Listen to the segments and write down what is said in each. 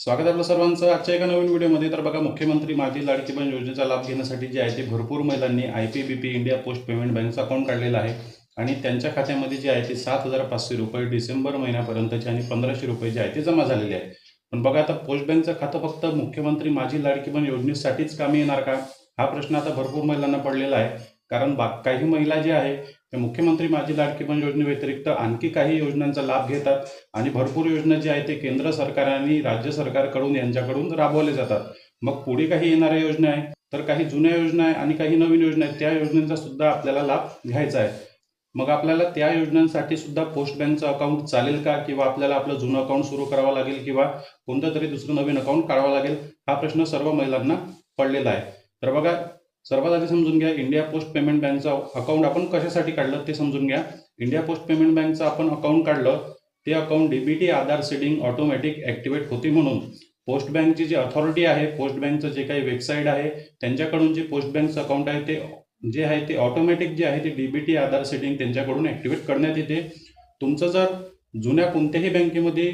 स्वागत आपलं सर्वांचं. आजच्या एका नवीन व्हिडिओमध्ये तर बघा मुख्यमंत्री माझी लाडकी बहीण योजनेचा लाभ घेण्यासाठी जे आहे ते भरपूर महिलांनी I P B P India post payment बँकचं account काढलेलं आहे. आणि त्यांच्या खात्यामध्ये जे आहे ते सात हजार पाचशे रुपये डिसेंबर महिन्यापर्यंतचे आणि पंधराशे रुपये जे आहे ते जमा झालेले आहे पण बघा आता पोस्ट बँकचं खातं फक्त मुख्यमंत्री माझी लाडकी बहीण योजनेसाठीच कामी येणार का? हा प्रश्न आता भरपूर महिलांना पडलेला आहे. कारण बा काही महिला जे आहे ते मुख्यमंत्री माझी लाडकी पण योजनेव्यतिरिक्त आणखी काही योजनांचा लाभ घेतात आणि भरपूर योजना जी आहे ते केंद्र सरकार आणि राज्य सरकारकडून यांच्याकडून राबवले जातात. मग पुढे काही येणाऱ्या योजना आहे तर काही जुन्या योजना आहे आणि काही नवीन योजना आहेत त्या योजनांचा सुद्धा आपल्याला लाभ घ्यायचा आहे. मग आपल्याला त्या योजनांसाठी सुद्धा पोस्ट बँकचं अकाउंट चालेल का? किंवा आपल्याला आपलं जुनं अकाउंट सुरू करावं लागेल किंवा कोणतं तरी दुसरं नवीन अकाउंट काढावं लागेल? हा प्रश्न सर्व महिलांना पडलेला आहे. तर बघा सर्वात आधी समजून घ्या इंडिया पोस्ट पेमेंट बँकचं अकाउंट आपण कशासाठी काढलं ते समजून घ्या. इंडिया पोस्ट पेमेंट बँकचं आपण अकाउंट काढलं ते account DBT Aadhaar seeding automatic activate होती म्हणून. पोस्ट बँकची जी अथॉरिटी आहे पोस्ट बँकचं जे काही वेबसाईट आहे त्यांच्याकडून जे पोस्ट बँकचं अकाउंट आहे ते जे आहे ते ऑटोमॅटिक जे आहे ते डीबीटी आधार सेटिंग त्यांच्याकडून ॲक्टिवेट करण्यात येते. तुमचं जर जुन्या कोणत्याही बँकेमध्ये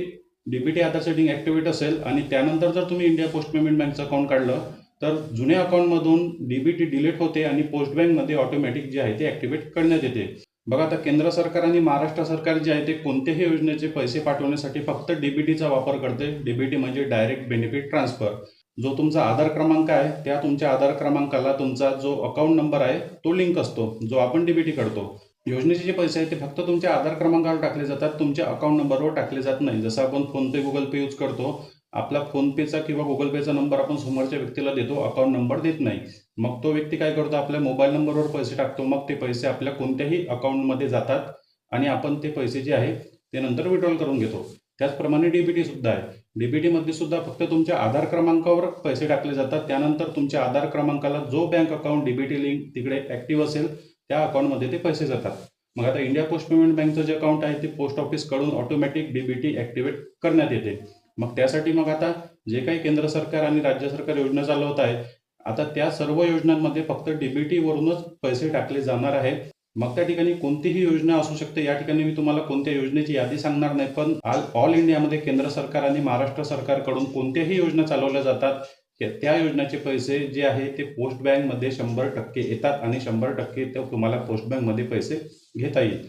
डीबीटी आधार सेटिंग ॲक्टिवेट असेल आणि त्यानंतर जर तुम्ही इंडिया पोस्ट पेमेंट बँकचं अकाउंट काढलं तर जुन्या अकाउंटमधून डीबीटी डिलीट होते आणि पोस्ट बँकमध्ये ऑटोमॅटिक जे आहे ते ॲक्टिवेट करण्यात येते. बघा आता केंद्र सरकार आणि महाराष्ट्र सरकार जे आहे ते कोणत्याही योजनेचे पैसे पाठवण्यासाठी फक्त डीबीटीचा वापर करते. डीबीटी म्हणजे डायरेक्ट बेनिफिट ट्रान्सफर जो तुमचा आधार क्रमांक आहे त्या तुमच्या आधार क्रमांकाला तुमचा जो अकाउंट नंबर आहे तो लिंक असतो जो आपण डीबीटी करतो. योजनेचे जे पैसे आहेत ते फक्त तुमच्या आधार क्रमांकावर टाकले जातात तुमच्या अकाउंट नंबरवर टाकले जात नाही. जसं आपण फोनपे गुगल पे यूज करतो आपला फोनपेचा किंवा गुगल पेचा नंबर आपण समोरच्या व्यक्तीला देतो अकाउंट नंबर देत नाही. मग तो व्यक्ती काय करतो? आपल्या मोबाईल नंबरवर पैसे टाकतो. मग ते पैसे आपल्या कोणत्याही अकाउंटमध्ये जातात आणि आपण ते पैसे जे आहे ते नंतर विड्रॉल करून घेतो. त्याचप्रमाणे डीबीटी सुद्धा आहे. डीबीटीमध्ये सुद्धा फक्त तुमच्या आधार क्रमांकावर पैसे टाकले जातात. त्यानंतर तुमच्या आधार क्रमांकाला जो बँक अकाउंट डीबीटी लिंक तिकडे ऍक्टिव्ह असेल त्या अकाउंटमध्ये ते पैसे जातात. मग आता इंडिया पोस्ट पेमेंट बँकचं जे अकाउंट आहे ते पोस्ट ऑफिसकडून ऑटोमॅटिक डीबीटी ॲक्टिवेट करण्यात येते. मग त्यासाठी मग आता जे काही केंद्र सरकार आणि राज्य सरकार योजना चालवत आहे आता त्या सर्व योजनांमध्ये फक्त डीबीटी वरूनच पैसे टाकले जाणार आहे मग त्या ठिकाणी कोणतीही योजना असू शकते. या ठिकाणी मी तुम्हाला कोणत्या योजनेची यादी सांगणार नाही पण ऑल ऑल इंडियामध्ये केंद्र सरकार आणि महाराष्ट्र सरकारकडून कोणत्याही योजना चालवल्या जातात त्या- त्या योजनेचे पैसे जे आहे ते पोस्ट बँकमध्ये शंभर टक्के येतात आणि शंभर टक्के तुम्हाला पोस्ट बँकमध्ये पैसे घेता येईल.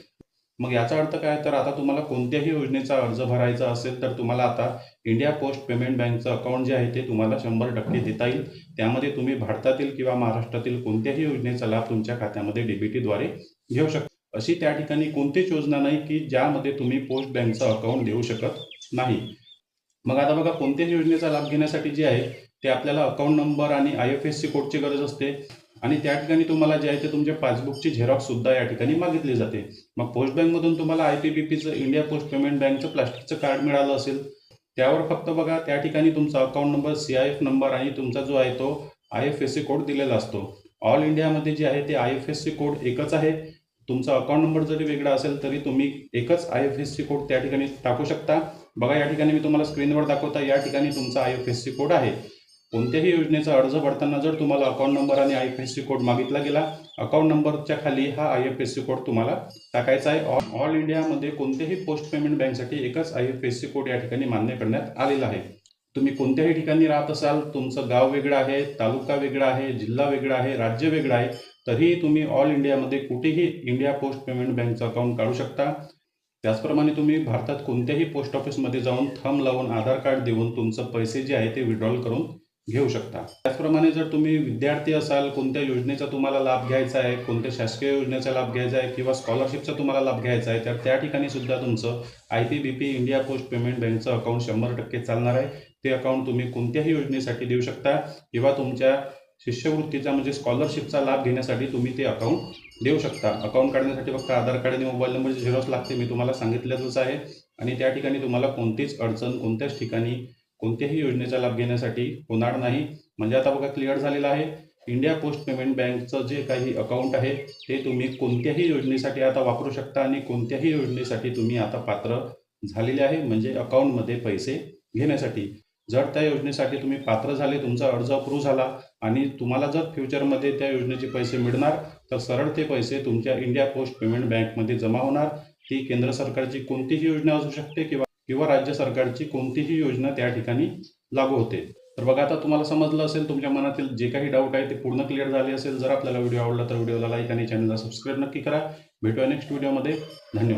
मग याचा अर्थ काय? तर आता तुम्हाला कोणत्याही योजनेचा अर्ज भरायचा असेल तर तुम्हाला आता इंडिया पोस्ट पेमेंट बँकचं अकाउंट जे आहे ते तुम्हाला शंभर टक्के देता येईल. त्यामध्ये तुम्ही भारतातील किंवा महाराष्ट्रातील कोणत्याही योजनेचा लाभ तुमच्या खात्यामध्ये डीबीटीद्वारे घेऊ शकता. अशी त्या ठिकाणी कोणतीच योजना नाही की ज्यामध्ये तुम्ही पोस्ट बँकचं अकाउंट देऊ शकत नाही. मग आता बघा कोणत्याही योजनेचा लाभ घेण्यासाठी जे आहे ते आपल्याला अकाउंट नंबर आणि आय एफ एस सी कोडची गरज असते. आणि त्या ठिकाणी तुम्हाला जे आहे ते तुमच्या पासबुकची झेरॉक्स सुद्धा या ठिकाणी मागितली जाते. मग पोस्ट बँकमधून तुम्हाला आय पी बी पीचं इंडिया पोस्ट पेमेंट बँकचं प्लास्टिकचं कार्ड मिळालं असेल त्यावर फक्त बघा त्या ठिकाणी तुमचा account number C I F number आणि तुमचा जो आहे तो I F S C code दिलेला असतो. ऑल इंडियामध्ये जे आहे ते I F S C code एकच आहे. तुमचा अकाउंट नंबर जरी वेगळा असेल तरी तुम्ही एकच I F S C code त्या ठिकाणी टाकू शकता. बघा या ठिकाणी मी तुम्हाला स्क्रीनवर दाखवता या ठिकाणी तुमचा I F S C code आहे. कोणत्याही योजनेचा अर्ज भरताना जर तुम्हाला अकाउंट नंबर आणि I F S C code मागितला गेला अकाउंट नंबरच्या खाली हा I F S C code तुम्हाला टाकायचा आहे. ऑल इंडियामध्ये कोणत्याही पोस्ट पेमेंट बँकसाठी एकच I F S C code या ठिकाणी मान्य करण्यात आलेला आहे. तुम्ही कोणत्याही ठिकाणी राहत असाल तुमचं गाव वेगळं आहे तालुका वेगळा आहे जिल्हा वेगळा आहे राज्य वेगळं आहे तरीही तुम्ही ऑल इंडियामध्ये कुठेही इंडिया पोस्ट पेमेंट बँकचं अकाउंट काढू शकता. त्याचप्रमाणे तुम्ही भारतात कोणत्याही पोस्ट ऑफिसमध्ये जाऊन थंब लावून आधार कार्ड देऊन तुमचं पैसे जे आहे ते विड्रॉल करून घेऊ शकता. त्याचप्रमाणे जर तुम्ही विद्यार्थी असाल कोणत्या योजनेचा तुम्हाला लाभ घ्यायचा आहे कोणत्या शासकीय योजनेचा लाभ घ्यायचा आहे किंवा स्कॉलरशिपचा तुम्हाला लाभ घ्यायचा आहे तर त्या ठिकाणी सुद्धा तुमचं I P B P India post payment बँकचं account शंभर टक्के चालणार आहे. ते अकाउंट तुम्ही कोणत्याही योजनेसाठी देऊ शकता किंवा तुमच्या शिष्यवृत्तीचा म्हणजे स्कॉलरशिपचा लाभ घेण्यासाठी तुम्ही ते अकाउंट देऊ शकता. अकाउंट काढण्यासाठी फक्त आधार कार्ड आणि मोबाईल नंबरची झेरॉक्स लागते मी तुम्हाला सांगितलेलंच आहे. आणि त्या ठिकाणी तुम्हाला कोणतीच अडचण कोणत्याच ठिकाणी कोणत्याही योजनेचा लाभ घेण्यासाठी होणार नाही. म्हणजे आता बघा क्लिअर झालेलं आहे. इंडिया पोस्ट पेमेंट बँकचं जे काही अकाउंट आहे ते तुम्ही कोणत्याही योजनेसाठी आता वापरू शकता आणि कोणत्याही योजनेसाठी तुम्ही आता पात्र झालेले आहे. म्हणजे अकाउंटमध्ये पैसे घेण्यासाठी. जर त्या योजनेसाठी तुम्ही पात्र झाले तुमचा अर्ज अप्रूव्ह झाला आणि तुम्हाला जर फ्युचरमध्ये त्या योजनेचे पैसे मिळणार तर सरळ ते पैसे तुमच्या इंडिया पोस्ट पेमेंट बँकमध्ये जमा होणार. ती केंद्र सरकारची कोणतीही योजना असू शकते किंवा किंवा राज्य सरकारची कोणतीही योजना त्या ठिकाणी लागू होते. तर बघा आता तुम्हाला समजलं असेल तुमच्या मनातील जे काही डाऊट आहे ते पूर्ण क्लिअर झाले असेल. जर आपल्याला व्हिडिओ आवडला तर व्हिडिओला लाईक आणि चॅनलला सबस्क्राईब नक्की करा. भेटूया नेक्स्ट व्हिडिओमध्ये धन्यवाद.